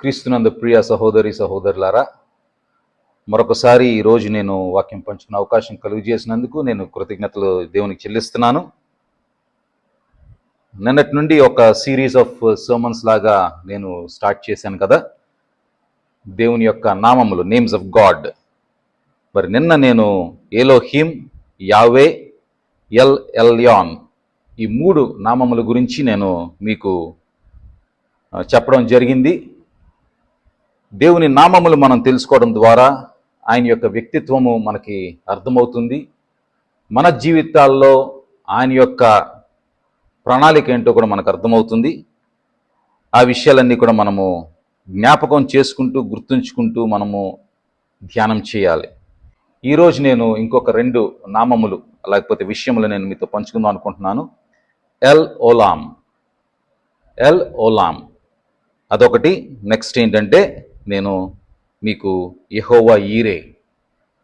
క్రీస్తునందు ప్రియ సహోదరి సహోదరులారా మరొకసారి ఈరోజు నేను వాక్యం పంచుకునే అవకాశం కలుగు చేసినందుకు నేను కృతజ్ఞతలు దేవునికి చెల్లిస్తున్నాను. నిన్నటి నుండి ఒక సిరీస్ ఆఫ్ సర్మన్స్ లాగా నేను స్టార్ట్ చేశాను కదా. దేవుని యొక్క నామములు నేమ్స్ ఆఫ్ గాడ్ మరి నిన్న నేను ఏలోహిం యావే ఎల్ ఎల్యాన్ ఈ మూడు నామముల గురించి నేను మీకు చెప్పడం జరిగింది. దేవుని నామములు మనం తెలుసుకోవడం ద్వారా ఆయన యొక్క వ్యక్తిత్వము మనకి అర్థమవుతుంది. మన జీవితాల్లో ఆయన యొక్క ప్రణాళిక ఏంటో కూడా మనకు అర్థమవుతుంది. ఆ విషయాలన్నీ కూడా మనము జ్ఞాపకం చేసుకుంటూ గుర్తుంచుకుంటూ మనము ధ్యానం చేయాలి. ఈరోజు నేను ఇంకొక రెండు నామములు లేకపోతే విషయములు నేను మీతో పంచుకుందాం అనుకుంటున్నాను. ఎల్ ఓలాం ఎల్ ఓలాం అదొకటి. నెక్స్ట్ ఏంటంటే నేను మీకు యహోవా ఈరే.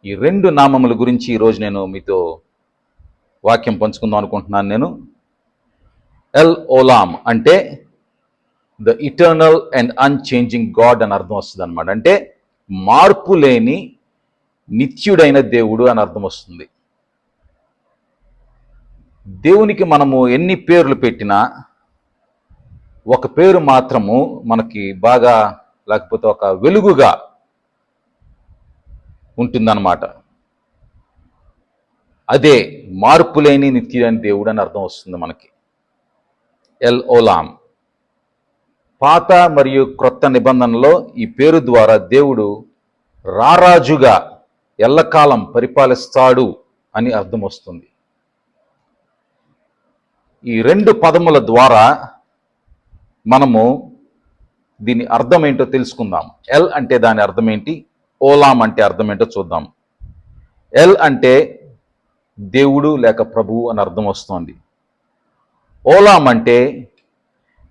ఈ రెండు నామముల గురించి ఈరోజు నేను మీతో వాక్యం పంచుకుందాం అనుకుంటున్నాను నేను. ఎల్ ఓలాం అంటే the eternal and unchanging God అని అర్థం వస్తుంది అనమాట అంటే మార్పు లేని నిత్యుడైన దేవుడు అని అర్థం వస్తుంది. దేవునికి మనము ఎన్ని పేర్లు పెట్టినా ఒక పేరు మాత్రము మనకి బాగా లేకపోతే ఒక వెలుగుగా ఉంటుందన్నమాట. అదే మార్పు లేని దేవుడు అని అర్థం వస్తుంది మనకి. ఎల్ ఓలాం పాత మరియు క్రొత్త నిబంధనలో ఈ పేరు ద్వారా దేవుడు రారాజుగా ఎల్లకాలం పరిపాలిస్తాడు అని అర్థం వస్తుంది. ఈ రెండు పదముల ద్వారా మనము దీని అర్థం ఏంటో తెలుసుకుందాం. ఎల్ అంటే దాని అర్థం ఏంటి? ఓలాం అంటే అర్థం ఏంటో చూద్దాం. ఎల్ అంటే దేవుడు లేక ప్రభువు అని అర్థం వస్తుంది. ఓలాం అంటే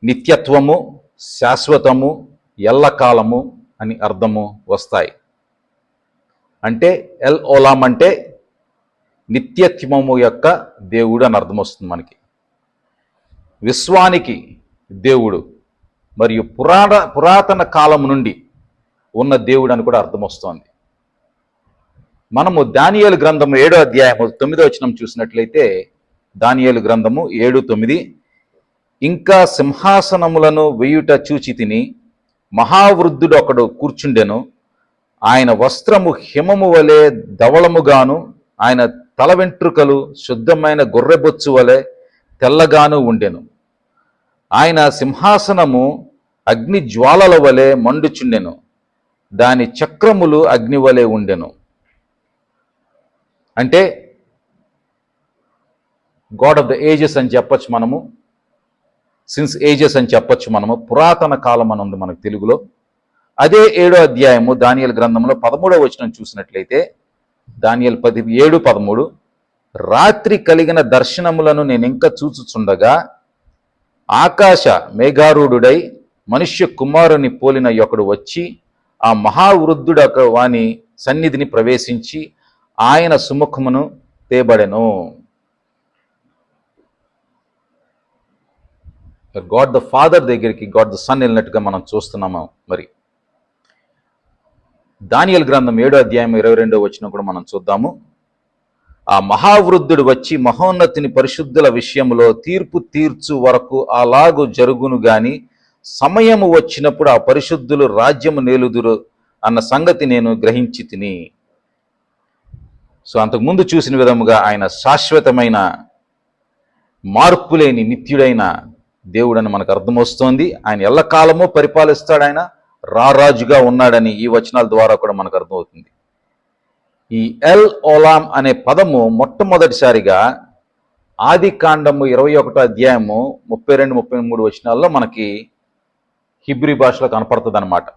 నిత్యత్వము శాశ్వతము ఎల్లకాలము అని అర్థము వస్తాయి. అంటే ఎల్ ఓలాం అంటే నిత్యత్వము యొక్క దేవుడు అని అర్థం వస్తుంది మనకి. విశ్వానికి దేవుడు మరియు పురాణ పురాతన కాలం నుండి ఉన్న దేవుడు అని కూడా అర్థం వస్తోంది మనము దానియలు గ్రంథము ఏడో అధ్యాయము తొమ్మిదో వచనం చూసినట్లయితే దానియలు గ్రంథము ఏడు తొమ్మిది ఇంకా సింహాసనములను వెయ్యుట చూచి తిని మహావృద్ధుడు ఒకడు కూర్చుండెను. ఆయన వస్త్రము హిమము వలె ధవళముగాను ఆయన తల వెంట్రుకలు శుద్ధమైన గొర్రెబొచ్చు వలె తెల్లగాను ఉండెను. ఆయన సింహాసనము అగ్ని జ్వాలల వలె మండుచుండెను. దాని చక్రములు అగ్ని వలె ఉండెను. అంటే గాడ్ ఆఫ్ ద ఏజెస్ అని చెప్పచ్చు మనము. సిన్స్ ఏజెస్ అని చెప్పచ్చు మనము. పురాతన కాలం అని ఉంది మనకు తెలుగులో. అదే ఏడో అధ్యాయము దానియల్ గ్రంథంలో పదమూడవ వచనం చూసినట్లయితే దానియల్ పది ఏడు పదమూడు రాత్రి కలిగిన దర్శనములను నేను ఇంకా చూచుచుండగా ఆకాశ మేఘారూఢుడై మనుష్య కుమారుని పోలిన ఒకడు వచ్చి ఆ మహావృద్ధుడు వాని సన్నిధిని ప్రవేశించి ఆయన సుముఖమును తేబడెను. గాడ్ ద ఫాదర్ దగ్గరికి గాడ్ ద సన్ వెళ్ళినట్టుగా మనం చూస్తున్నాము మరి. దానియల్ గ్రంథం ఏడో అధ్యాయం ఇరవై రెండో వచ్చిన కూడా మనం చూద్దాము. ఆ మహావృద్ధుడు వచ్చి మహోన్నతిని పరిశుద్ధుల విషయంలో తీర్పు తీర్చు వరకు అలాగు జరుగును గాని సమయము వచ్చినప్పుడు ఆ పరిశుద్ధులు రాజ్యము నేలుదురు అన్న సంగతి నేను గ్రహించి తిని. సో అంతకుముందు చూసిన విధముగా ఆయన శాశ్వతమైన మార్పులేని నిత్యుడైన దేవుడని మనకు అర్థమవుస్తోంది ఆయన ఎల్లకాలము పరిపాలిస్తాడు ఆయన రారాజుగా ఉన్నాడని ఈ వచనాల ద్వారా కూడా మనకు అర్థమవుతుంది. ఈ ఎల్ ఓలాం అనే పదము మొట్టమొదటిసారిగా ఆది కాండము ఇరవై ఒకటో అధ్యాయము ముప్పై రెండు ముప్పై మూడు వచనాల్లో మనకి హిబ్రి భాషలో కనపడుతుంది అనమాట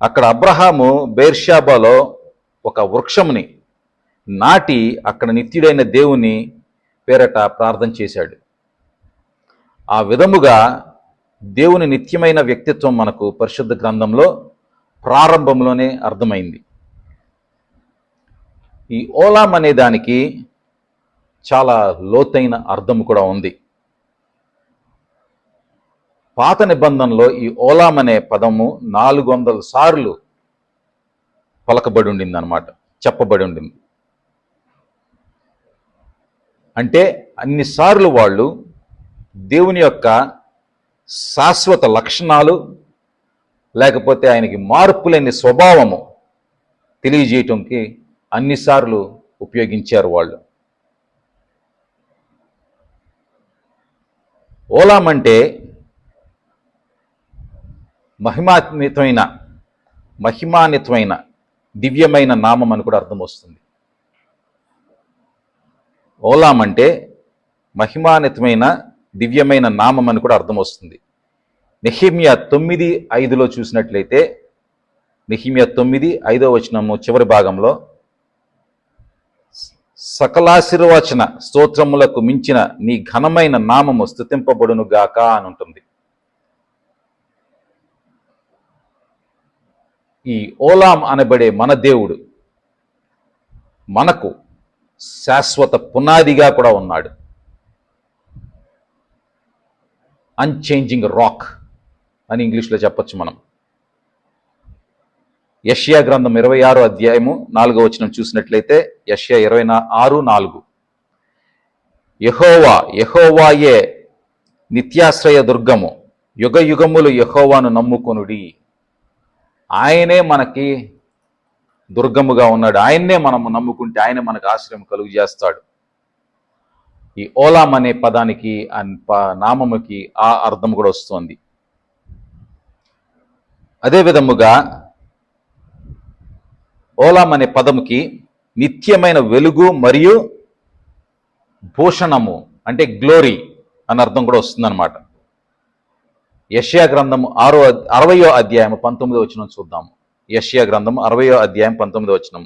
అక్కడ అబ్రహాము బేర్షాబాలో ఒక వృక్షముని నాటి అక్కడ నిత్యుడైన దేవుని పేరట ప్రార్థన చేశాడు. ఆ విధముగా దేవుని నిత్యమైన వ్యక్తిత్వం మనకు పరిశుద్ధ గ్రంథంలో ప్రారంభంలోనే అర్థమైంది. ఈ ఓలాం అనే దానికి చాలా లోతైన అర్థం కూడా ఉంది. పాత నిబంధనలో ఈ ఓలాం అనే పదము నాలుగు వందల సార్లు పలకబడి ఉండింది అనమాట చెప్పబడి ఉండింది. అంటే అన్నిసార్లు వాళ్ళు దేవుని యొక్క శాశ్వత లక్షణాలు లేకపోతే ఆయనకి మార్పులేని స్వభావము తెలియజేయటంకి అన్నిసార్లు ఉపయోగించారు వాళ్ళు. ఓలాం అంటే మహిమాన్వితమైన మహిమాన్వితమైన దివ్యమైన నామం అని కూడా అర్థం వస్తుంది. ఓలాం అంటే మహిమాన్వితమైన దివ్యమైన నామం అని కూడా అర్థం వస్తుంది. నెహిమియా తొమ్మిది ఐదులో చూసినట్లయితే నెహిమియా తొమ్మిది ఐదో వచనము చివరి భాగంలో సకలాశీర్వచన స్తోత్రములకు మించిన నీ ఘనమైన నామము స్థుతింపబడునుగాక అని ఉంటుంది. ఈ ఓలాం అనబడే మన దేవుడు మనకు శాశ్వత పునాదిగా కూడా ఉన్నాడు. అన్చేంజింగ్ రాక్ అని ఇంగ్లీష్లో చెప్పొచ్చు మనం. యష్యా గ్రంథం ఇరవై ఆరు అధ్యాయము నాలుగో వచనం చూసినట్లయితే యష్యా ఇరవై నా ఆరు నాలుగు. యహోవా యహోవాయే నిత్యాశ్రయ దుర్గము యుగ యుగములు యహోవాను నమ్ముకొనుడి. ఆయనే మనకి దుర్గముగా ఉన్నాడు. ఆయన్నే మనము నమ్ముకుంటే ఆయన మనకు ఆశ్రయం కలుగు చేస్తాడు ఈ ఓలాం అనే పదానికి ఆ ప- నామముకి ఆ అర్థం కూడా వస్తుంది. అదే విధముగా ఓలాం అనే పదముకి నిత్యమైన వెలుగు మరియు భూషణము అంటే గ్లోరీ అని అర్థం కూడా వస్తుందన్నమాట. యష్యా గ్రంథము ఆరో అరవయో అధ్యాయం పంతొమ్మిదో వచనం చూద్దాము. యష్యా గ్రంథం అరవయో అధ్యాయం పంతొమ్మిదో వచనం.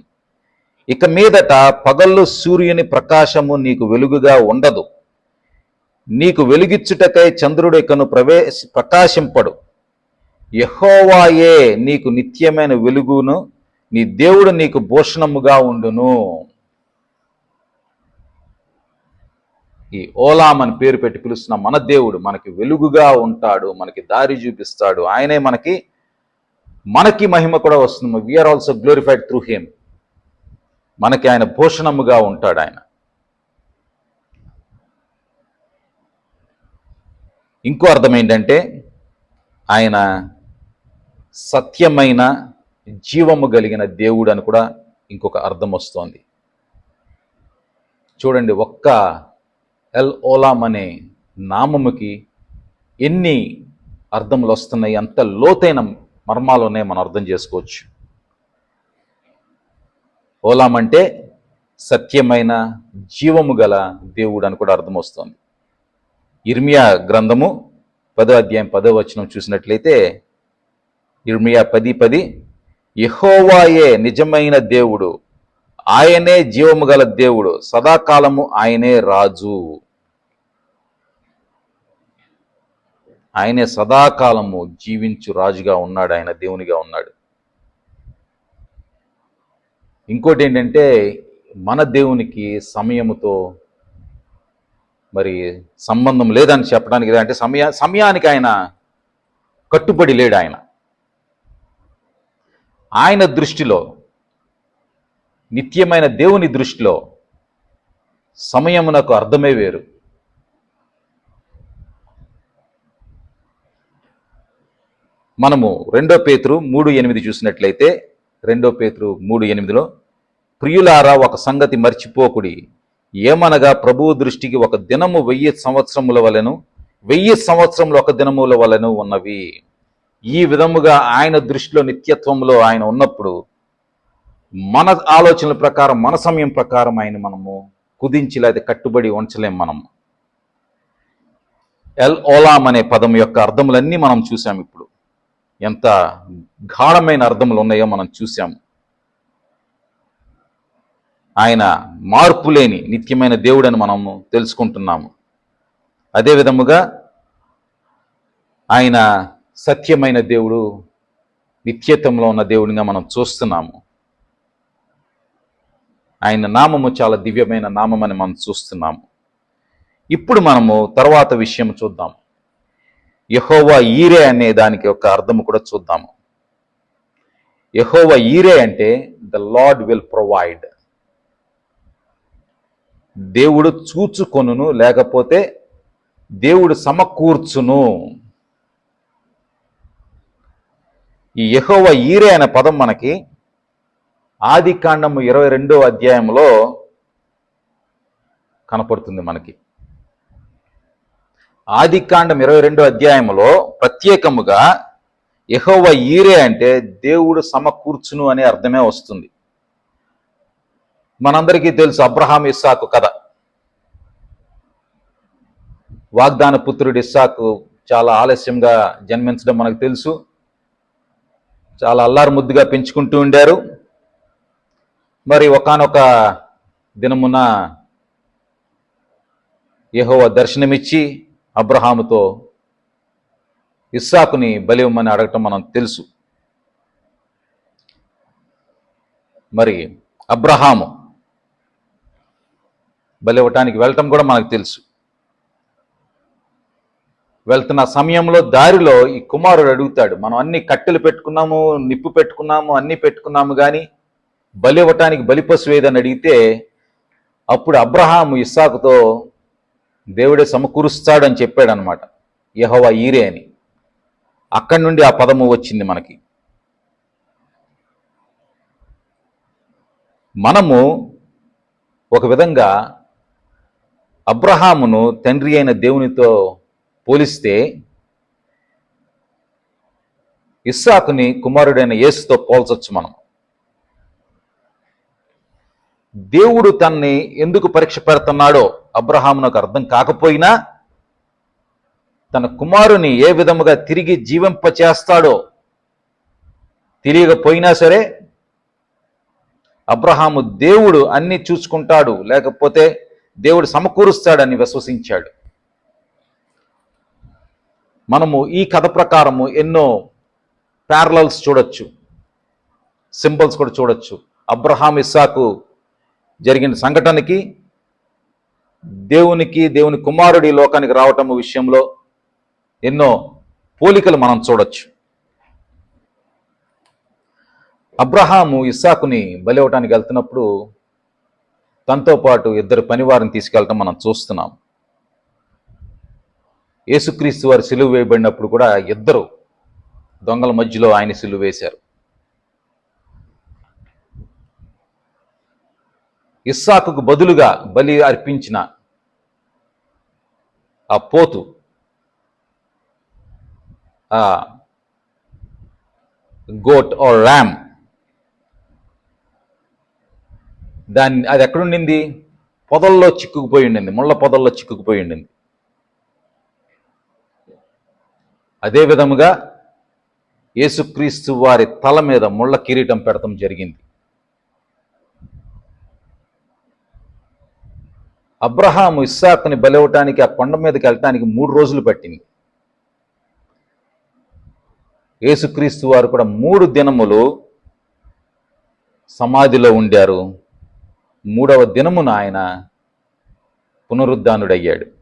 ఇక మీదట పగళ్ళు సూర్యుని ప్రకాశము నీకు వెలుగుగా ఉండదు. నీకు వెలుగిచ్చుటకై చంద్రుడు ఇకను ప్రవేశ ప్రకాశింపడు. యహోవాయే నీకు నిత్యమైన వెలుగును నీ దేవుడు నీకు భూషణముగా ఉండును. ఈ ఓలాం అని పేరు పెట్టి పిలుస్తున్న మన దేవుడు మనకి వెలుగుగా ఉంటాడు మనకి దారి చూపిస్తాడు. ఆయనే మనకి మనకి మహిమ కూడా వస్తుంది. We are also glorified through him మనకి ఆయన భూషణముగా ఉంటాడు ఆయన. ఇంకో అర్థం ఏంటంటే ఆయన సత్యమైన జీవము కలిగిన దేవుడు అని కూడా ఇంకొక అర్థం వస్తోంది. చూడండి ఒక్క ఎల్ ఓలాం అనే నామముకి ఎన్ని అర్థములు వస్తున్నాయి అంత లోతైన మర్మాలోనే మనం అర్థం చేసుకోవచ్చు. ఓలాం అంటే సత్యమైన జీవము గల దేవుడు అని కూడా అర్థం వస్తుంది. ఇర్మియా గ్రంథము పదో అధ్యాయం పదో వచనం చూసినట్లయితే ఇర్మియా పది పది యెహోవాయే నిజమైన దేవుడు. ఆయనే జీవము గల దేవుడు. సదాకాలము ఆయనే రాజు. ఆయనే సదాకాలము జీవించు రాజుగా ఉన్నాడు. ఆయన దేవునిగా ఉన్నాడు. ఇంకోటి ఏంటంటే మన దేవునికి సమయముతో మరి సంబంధం లేదని చెప్పడానికి అంటే సమయ సమయానికి ఆయన కట్టుబడి లేడు ఆయన. ఆయన దృష్టిలో నిత్యమైన దేవుని దృష్టిలో సమయమునకు అర్థమే వేరు. మనము రెండో పేతురు మూడు ఎనిమిది చూసినట్లయితే రెండో పేతురు మూడు ఎనిమిదిలో ప్రియులారా ఒక సంగతి మర్చిపోకుడి. ఏమనగా ప్రభువు దృష్టికి ఒక దినము వెయ్యి సంవత్సరముల వలెను వెయ్యి సంవత్సరములు ఒక దినముల వలెను ఉన్నవి. ఈ విధముగా ఆయన దృష్టిలో నిత్యత్వంలో ఆయన ఉన్నప్పుడు మన ఆలోచనల ప్రకారం మన సమయం ప్రకారం ఆయన మనము కుదించి లేదా కట్టుబడి ఉంచలేం మనం. ఎల్ ఓలాం అనే పదం యొక్క అర్థములన్నీ మనం చూసాం ఇప్పుడు. ఎంత గాఢమైన అర్థములు ఉన్నాయో మనం చూసాము ఆయన మార్పు లేని నిత్యమైన దేవుడని మనము తెలుసుకుంటున్నాము. అదే విధముగా ఆయన సత్యమైన దేవుడు నిత్యత్వంలో ఉన్న దేవుడిగా మనం చూస్తున్నాము. ఆయన నామము చాలా దివ్యమైన నామం అని మనం చూస్తున్నాము. ఇప్పుడు మనము తర్వాత విషయం చూద్దాం. యహోవా ఈరే అనే దానికి ఒక అర్థం కూడా చూద్దాము యహోవా ఈరే అంటే ద లార్డ్ విల్ ప్రొవైడ్. దేవుడు చూచుకొనును లేకపోతే దేవుడు సమకూర్చును. ఈ యహోవ ఈరే అనే పదం మనకి ఆది కాండము ఇరవై రెండో అధ్యాయంలో కనపడుతుంది మనకి. ఆది కాండం ఇరవై రెండో అధ్యాయంలో ప్రత్యేకముగా యహోవ ఈరే అంటే దేవుడు సమకూర్చును అనే అర్థమే వస్తుంది. మనందరికీ తెలుసు అబ్రహాం ఇస్సాకు కథ. వాగ్దాన పుత్రుడు ఇస్సాకు చాలా ఆలస్యంగా జన్మించడం మనకు తెలుసు. చాలా అల్లారు ముద్దుగా పెంచుకుంటూ ఉండారు. మరి ఒకానొక దినమున యహోవ దర్శనమిచ్చి అబ్రహాముతో ఇస్సాకుని బలి ఇవ్వమని అడగటం మనం తెలుసు. మరి అబ్రహాము బలి ఇవ్వటానికి వెళ్ళటం కూడా మనకు తెలుసు. వెళ్తున్న సమయంలో దారిలో ఈ కుమారుడు అడుగుతాడు మనం అన్ని కట్టెలు పెట్టుకున్నాము నిప్పు పెట్టుకున్నాము అన్ని పెట్టుకున్నాము కానీ బలి ఇవ్వటానికి బలిపశు ఏదని అడిగితే అప్పుడు అబ్రహాము ఇస్సాకుతో దేవుడే సమకూరుస్తాడని చెప్పాడు అనమాట యహోవా ఈరే అని. అక్కడి నుండి ఆ పదము వచ్చింది మనకి. మనము ఒక విధంగా అబ్రహామును తండ్రి అయిన దేవునితో పోలిస్తే ఇస్సాకుని కుమారుడైన యేసుతో పోల్చొచ్చు మనం. దేవుడు తన్ని ఎందుకు పరీక్ష పెడుతున్నాడో అబ్రహామునకు అర్థం కాకపోయినా తన కుమారుని ఏ విధముగా తిరిగి జీవింపచేస్తాడో తెలియకపోయినా సరే అబ్రహాము దేవుడు అన్ని చూసుకుంటాడు లేకపోతే దేవుడు సమకూరుస్తాడని విశ్వసించాడు. మనము ఈ కథ ప్రకారము ఎన్నో ప్యారలల్స్ చూడొచ్చు. సింబల్స్ కూడా చూడొచ్చు. అబ్రహాం ఇస్సాకు జరిగిన సంఘటనకి దేవునికి దేవుని కుమారుడి లోకానికి రావటం విషయంలో ఎన్నో పోలికలు మనం చూడొచ్చు. అబ్రహాము ఇస్సాకుని బలివటానికి వెళ్తున్నప్పుడు తనతో పాటు ఇద్దరు పనివారిని తీసుకెళ్ళటం మనం చూస్తున్నాం. యేసుక్రీస్తు వారి సిలువ వేయబడినప్పుడు కూడా ఇద్దరు దొంగల మధ్యలో ఆయన సిలువ వేశారు. ఇస్సాకుకు బదులుగా బలి అర్పించిన ఆ పోతు ఆ గోట్ ఆర్ ర్యామ్ దాన్ని అది ఎక్కడుండింది పొదల్లో చిక్కుకుపోయి ఉండింది ముళ్ళ పొదల్లో చిక్కుకుపోయి ఉండింది. అదే విధముగా యేసుక్రీస్తు వారి తల మీద ముళ్ళ కిరీటం పెడతం జరిగింది. అబ్రహాము ఇస్సాకుని బలివటానికి ఆ కొండ మీదకి వెళ్ళటానికి మూడు రోజులు పట్టింది. యేసుక్రీస్తు వారు కూడా మూడు దినములు సమాధిలో ఉండారు. మూడవ దినమున ఆయన పునరుద్ధానుడయ్యాడు.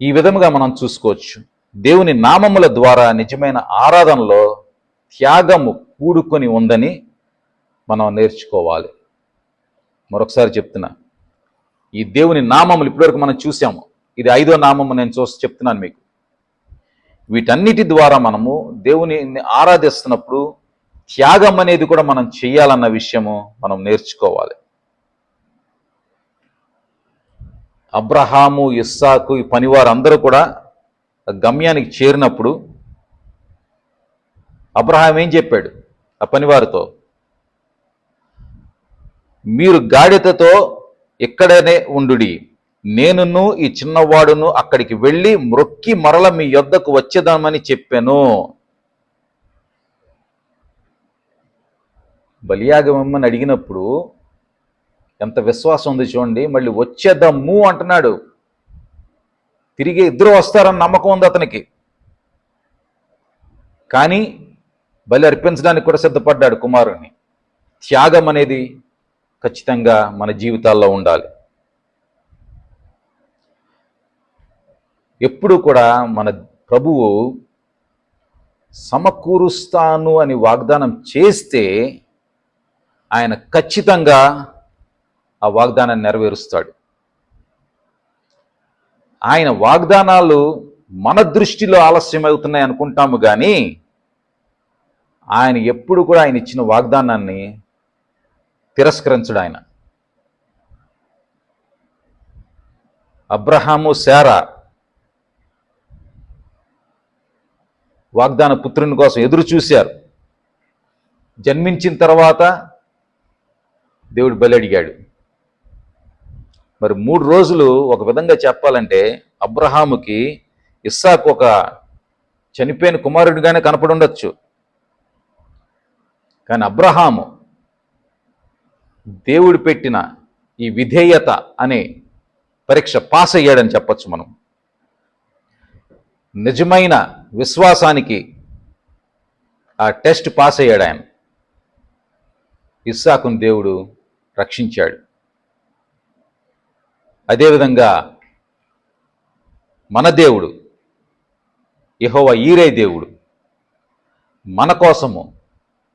ఈ విధముగా మనం చూసుకోవచ్చు. దేవుని నామముల ద్వారా నిజమైన ఆరాధనలో త్యాగము కూడుకొని ఉందని మనం నేర్చుకోవాలి. మరొకసారి చెప్తున్నా. ఈ దేవుని నామములు ఇప్పటివరకు మనం చూసాము. ఇది ఐదో నామము నేను చూసి చెప్తున్నాను మీకు. వీటన్నిటి ద్వారా మనము దేవుని ఆరాధిస్తున్నప్పుడు త్యాగం అనేది కూడా మనం చేయాలన్న విషయము మనం నేర్చుకోవాలి. అబ్రహాము ఇస్సాకు ఈ పనివారు అందరూ కూడా గమ్యానికి చేరినప్పుడు అబ్రహాం ఏం చెప్పాడు ఆ పనివారితో? మీరు గాడితతో ఇక్కడనే ఉండుడి. నేనును ఈ చిన్నవాడును అక్కడికి వెళ్ళి మ్రొక్కి మరల మీ యొద్దకు వచ్చేదామని చెప్పాను. బలియాగమని అడిగినప్పుడు ఎంత విశ్వాసం ఉంది చూడండి మళ్ళీ వచ్చేద్దాము అంటున్నాడు. తిరిగి ఇద్దరు వస్తారని నమ్మకం ఉంది అతనికి. కానీ బలి అర్పించడానికి కూడా సిద్ధపడ్డాడు కుమారుని త్యాగం అనేది ఖచ్చితంగా మన జీవితాల్లో ఉండాలి. ఎప్పుడు కూడా మన ప్రభువు సమకూరుస్తాను అని వాగ్దానం చేస్తే ఆయన ఖచ్చితంగా ఆ వాగ్దానాన్ని నెరవేరుస్తాడు. ఆయన వాగ్దానాలు మన దృష్టిలో ఆలస్యమవుతున్నాయి అనుకుంటాము కానీ ఆయన ఎప్పుడు కూడా ఆయన ఇచ్చిన వాగ్దానాన్ని తిరస్కరించడు ఆయన. అబ్రహాము శారా వాగ్దాన పుత్రుని కోసం ఎదురు చూశారు. జన్మించిన తర్వాత దేవుడు బలి అడిగాడు. మరి మూడు రోజులు ఒక విధంగా చెప్పాలంటే అబ్రహాముకి ఇస్సాకు ఒక చనిపోయిన కుమారుడిగానే కనపడి ఉండొచ్చు. కానీ అబ్రహాము దేవుడు పెట్టిన ఈ విధేయత అనే పరీక్ష పాస్ అయ్యాడని చెప్పచ్చు మనం. నిజమైన విశ్వాసానికి ఆ టెస్ట్ పాస్ అయ్యాడు ఆయన. ఇస్సాకును దేవుడు రక్షించాడు. అదేవిధంగా మన దేవుడు యహోవ ఈరే దేవుడు మన కోసము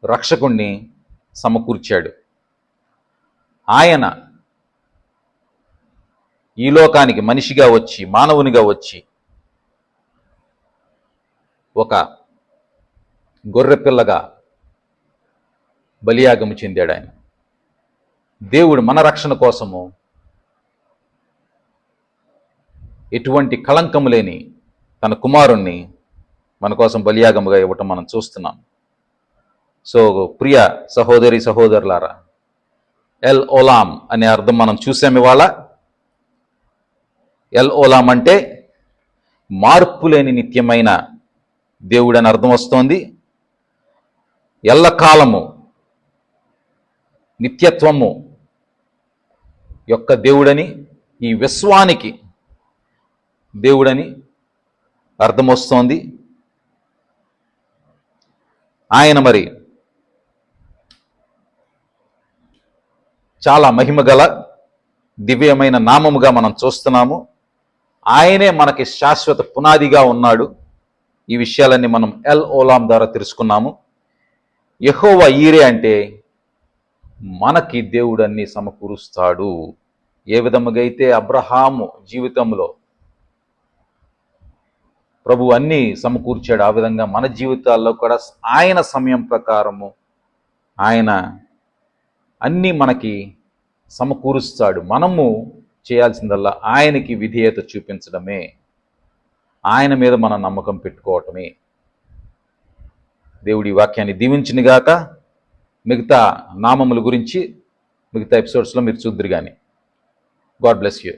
రక్షకుణ్ణి సమకూర్చాడు. ఆయన ఈ లోకానికి మనిషిగా వచ్చి మానవునిగా వచ్చి ఒక గొర్రెపిల్లగా బలియాగము చెందాడు ఆయన. దేవుడు మన రక్షణ కోసము ఎటువంటి కళంకము లేని తన కుమారుణ్ణి మన కోసం బలియాగముగా ఇవ్వటం మనం చూస్తున్నాం. సో ప్రియ సహోదరి సహోదరులారా ఎల్ ఓలాం అనే అర్థం మనం చూసాం ఇవాళ. ఎల్ ఓలాం అంటే మార్పు లేని నిత్యమైన దేవుడు అని అర్థం వస్తోంది. ఎల్లకాలము నిత్యత్వము యొక్క దేవుడని ఈ విశ్వానికి దేవుడని అర్థం వస్తోంది ఆయన మరి చాలా మహిమ గల దివ్యమైన నామముగా మనం చూస్తున్నాము. ఆయనే మనకి శాశ్వత పునాదిగా ఉన్నాడు. ఈ విషయాలన్నీ మనం ఎల్ ఓలాం ద్వారా తెలుసుకున్నాము. యెహోవా ఈరే అంటే మనకి దేవుడన్ని సమకూరుస్తాడు. ఏ విధముగా అయితే అబ్రహాము జీవితంలో ప్రభు అన్నీ సమకూర్చాడు. ఆ విధంగా మన జీవితాల్లో కూడా ఆయన సమయం ప్రకారము ఆయన అన్నీ మనకి సమకూరుస్తాడు. మనము చేయాల్సిందల్లా ఆయనకి విధేయత చూపించడమే. ఆయన మీద మన నమ్మకం పెట్టుకోవటమే. దేవుడి వాక్యాన్ని దీవించినగాక మిగతా నామముల గురించి మిగతా ఎపిసోడ్స్లో మీరు చూద్దరు కానీ గాడ్ బ్లెస్ యూ.